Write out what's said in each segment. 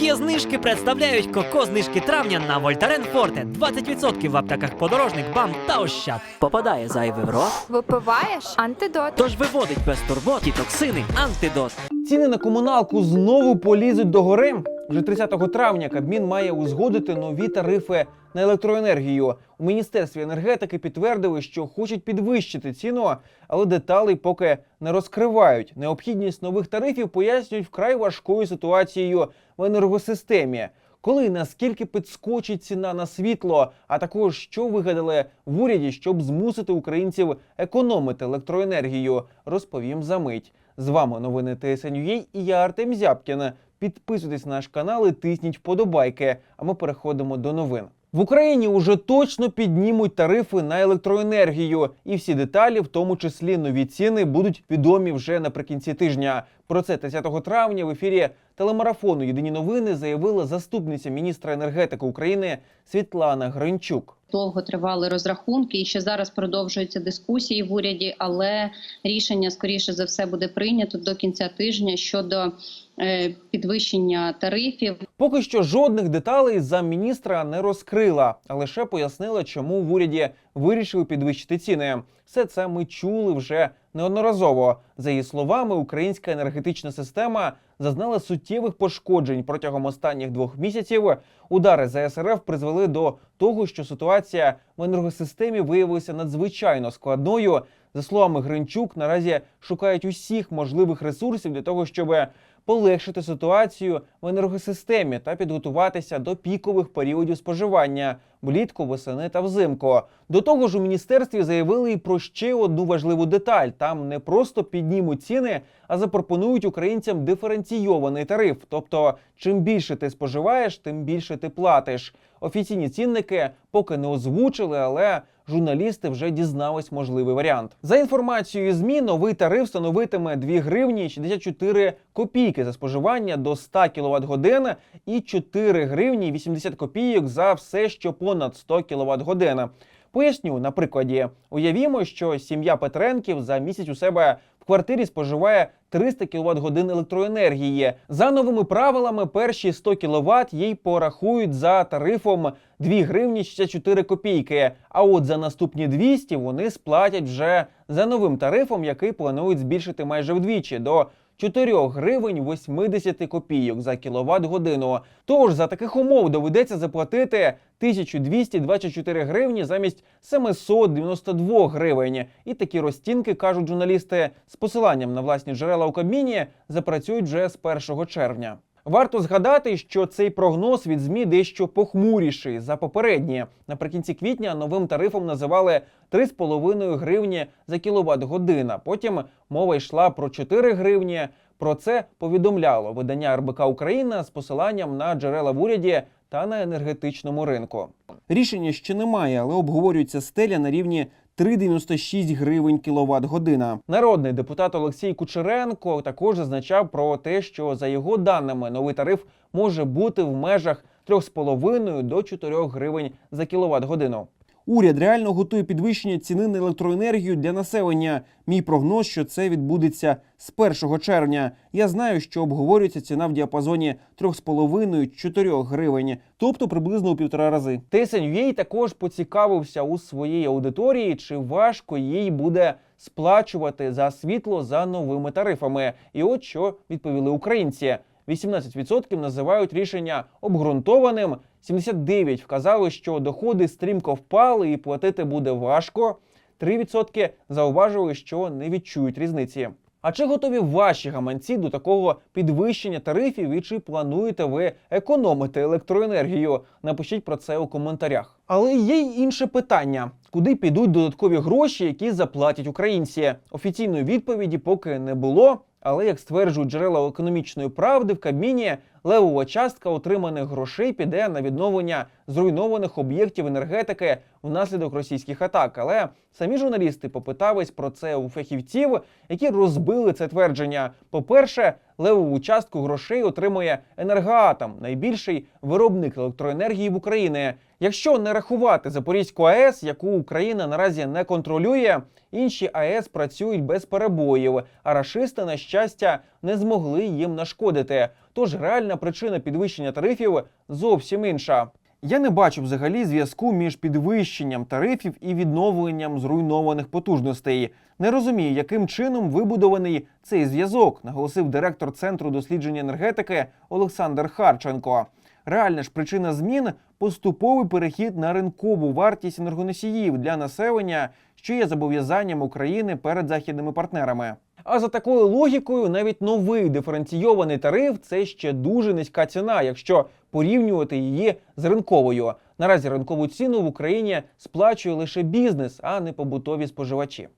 Є знижки представляють коко знижки травня на Вольтарен Форте. 20% в аптеках подорожник, бам та ощад. Попадає зайвий в рот, Випиваєш антидот. тож виводить без турбот і токсини антидот. Ціни на комуналку знову полізуть до гори. Вже 30 травня Кабмін має узгодити нові тарифи на електроенергію. У міністерстві енергетики підтвердили, що хочуть підвищити ціну, але деталей поки не розкривають. Необхідність нових тарифів пояснюють вкрай важкою ситуацією в енергосистемі. Коли наскільки підскочить ціна на світло, а також що вигадали в уряді, щоб змусити українців економити електроенергію, розповім за мить. З вами новини ТСНЮА і я Артем Зябкін. Підписуйтесь на наш канал і тисніть вподобайки. А ми переходимо до новин. В Україні уже точно піднімуть тарифи на електроенергію, і всі деталі, в тому числі нові ціни, будуть відомі вже наприкінці тижня. Про це 30 травня в ефірі телемарафону Єдині новини заявила заступниця міністра енергетики України Світлана Гринчук. Довго тривали розрахунки, і ще зараз продовжуються дискусії в уряді, але рішення скоріше за все буде прийнято до кінця тижня щодо е, підвищення тарифів. Поки що жодних деталей замміністра не розкрила, а лише пояснила, чому в уряді вирішили підвищити ціни. Все це ми чули вже неодноразово. За її словами, українська енергетична система зазнала суттєвих пошкоджень протягом останніх двох місяців. Удари за СРФ призвели до того, що ситуація в енергосистемі виявилася надзвичайно складною. За словами Гринчук, наразі шукають усіх можливих ресурсів для того, щоб полегшити ситуацію в енергосистемі та підготуватися до пікових періодів споживання влітку, восени та взимку. До того ж, у міністерстві заявили і про ще одну важливу деталь: там не просто піднімуть ціни, а запропонують українцям диференційований тариф. Тобто, чим більше ти споживаєш, тим більше ти платиш. Офіційні цінники поки не озвучили, але журналісти вже дізнались можливий варіант. За інформацією ЗМІ, новий тариф становитиме 2 гривні 64 копійки за споживання до 100 кВт годин і 4 гривні 80 копійок за все, що понад 100 кВт годин. Поясню на прикладі. Уявімо, що сім'я Петренків за місяць у себе в квартирі споживає 300 кВт годин електроенергії. За новими правилами, перші 100 кВт їй порахують за тарифом 2 гривні 64 копійки. А от за наступні 200 вони сплатять вже за новим тарифом, який планують збільшити майже вдвічі до 4 гривень 80 копійок за кіловат годину. Тож за таких умов доведеться заплатити 1224 гривні замість 792 гривень. І такі розцінки, кажуть журналісти, з посиланням на власні джерела у Кабміні запрацюють вже з 1 червня. Варто згадати, що цей прогноз від ЗМІ дещо похмуріший за попередні. Наприкінці квітня новим тарифом називали 3,5 гривні за кіловат година. Потім мова йшла про 4 гривні. Про це повідомляло видання РБК Україна з посиланням на джерела в уряді та на енергетичному ринку. Рішення ще немає, але обговорюється стеля на рівні 3,96 гривень кіловат година. Народний депутат Олексій Кучеренко також зазначав про те, що за його даними новий тариф може бути в межах 3,5 до 4 гривень за кіловат годину. Уряд реально готує підвищення ціни на електроенергію для населення. Мій прогноз, що це відбудеться з 1 червня. Я знаю, що обговорюється ціна в діапазоні 3,5-4 гривень, тобто приблизно у півтора рази. TSNUA також поцікавився у своїй аудиторії, чи важко їй буде сплачувати за світло за новими тарифами. І от що відповіли українці. 18% називають рішення обґрунтованим. 79% вказали, що доходи стрімко впали і платити буде важко. 3% зауважили, що не відчують різниці. А чи готові ваші гаманці до такого підвищення тарифів і чи плануєте ви економити електроенергію? Напишіть про це у коментарях. Але є й інше питання: куди підуть додаткові гроші, які заплатять українці? Офіційної відповіді поки не було. Але як стверджують джерела економічної правди, в Кабміні левова частка отриманих грошей піде на відновлення зруйнованих об'єктів енергетики внаслідок російських атак. Але самі журналісти попитались про це у фахівців, які розбили це твердження. По-перше, левову частку грошей отримує енергоатом, найбільший виробник електроенергії в Україні. Якщо не рахувати Запорізьку АЕС, яку Україна наразі не контролює, інші АЕС працюють без перебоїв, а рашисти, на щастя, не змогли їм нашкодити. Тож реальна причина підвищення тарифів зовсім інша. Я не бачу взагалі зв'язку між підвищенням тарифів і відновленням зруйнованих потужностей. Не розумію, яким чином вибудований цей зв'язок, наголосив директор центру дослідження енергетики Олександр Харченко. Реальна ж причина змін поступовий перехід на ринкову вартість енергоносіїв для населення, що є зобов'язанням України перед західними партнерами. А за такою логікою, навіть новий диференційований тариф це ще дуже низька ціна, якщо порівнювати її з ринковою. Наразі ринкову ціну в Україні сплачує лише бізнес, а не побутові споживачі.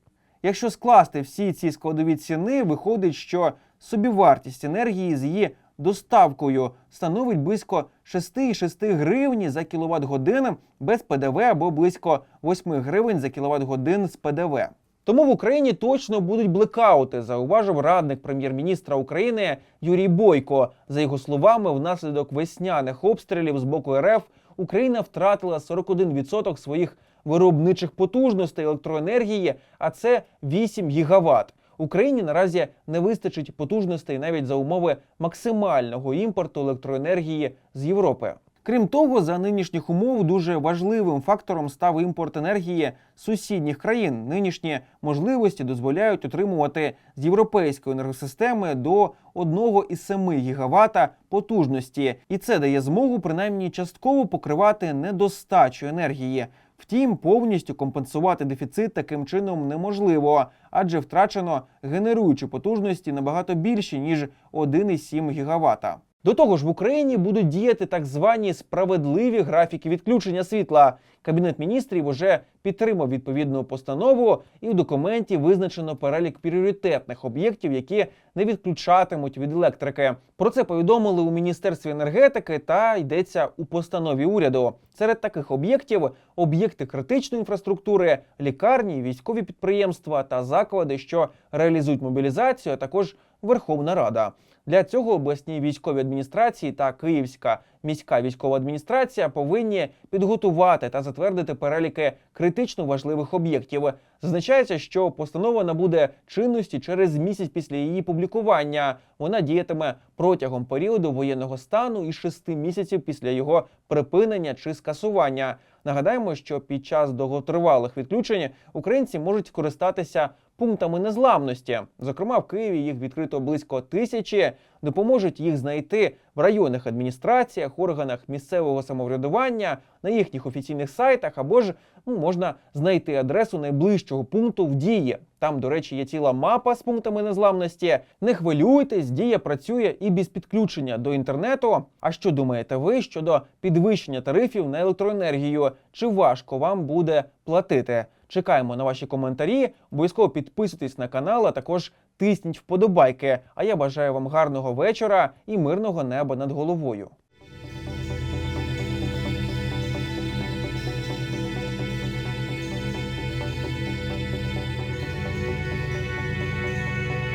Якщо скласти всі ці складові ціни, виходить, що собівартість енергії з її доставкою становить близько 6,6 гривні за кіловат годин без ПДВ або близько 8 гривень за кіловат годин з ПДВ. Тому в Україні точно будуть блекаути, зауважив радник прем'єр-міністра України Юрій Бойко. За його словами, внаслідок весняних обстрілів з боку РФ Україна втратила 41% своїх виробничих потужностей електроенергії, а це 8 гігават. Україні наразі не вистачить потужностей навіть за умови максимального імпорту електроенергії з Європи. Крім того, за нинішніх умов дуже важливим фактором став імпорт енергії сусідніх країн. Нинішні можливості дозволяють отримувати з європейської енергосистеми до 1,7 гігавата потужності, і це дає змогу принаймні частково покривати недостачу енергії. Втім, повністю компенсувати дефіцит таким чином неможливо, адже втрачено генеруючі потужності набагато більші ніж 1,7 гігавата. До того ж, в Україні будуть діяти так звані справедливі графіки відключення світла. Кабінет міністрів уже підтримав відповідну постанову, і в документі визначено перелік пріоритетних об'єктів, які не відключатимуть від електрики. Про це повідомили у міністерстві енергетики та йдеться у постанові уряду. Серед таких об'єктів об'єкти критичної інфраструктури, лікарні, військові підприємства та заклади, що реалізують мобілізацію, а також Верховна Рада. Для цього обласні військові адміністрації та Київська міська військова адміністрація повинні підготувати та затвердити переліки критично важливих об'єктів. Зазначається, що постанова набуде чинності через місяць після її публікування. Вона діятиме протягом періоду воєнного стану і шести місяців після його припинення чи скасування. Нагадаємо, що під час довготривалих відключень українці можуть скористатися пунктами незламності. Зокрема, в Києві їх відкрито близько тисячі. Допоможуть їх знайти в районних адміністраціях, органах місцевого самоврядування, на їхніх офіційних сайтах, або ж ну, можна знайти адресу найближчого пункту в дії. Там, до речі, є ціла мапа з пунктами незламності. Не хвилюйтесь, дія працює і без підключення до інтернету. А що думаєте ви щодо підвищення тарифів на електроенергію? Чи важко вам буде платити? Чекаємо на ваші коментарі. Обов'язково підписуйтесь на канал, а також тисніть вподобайки. А я бажаю вам гарного вечора і мирного неба над головою.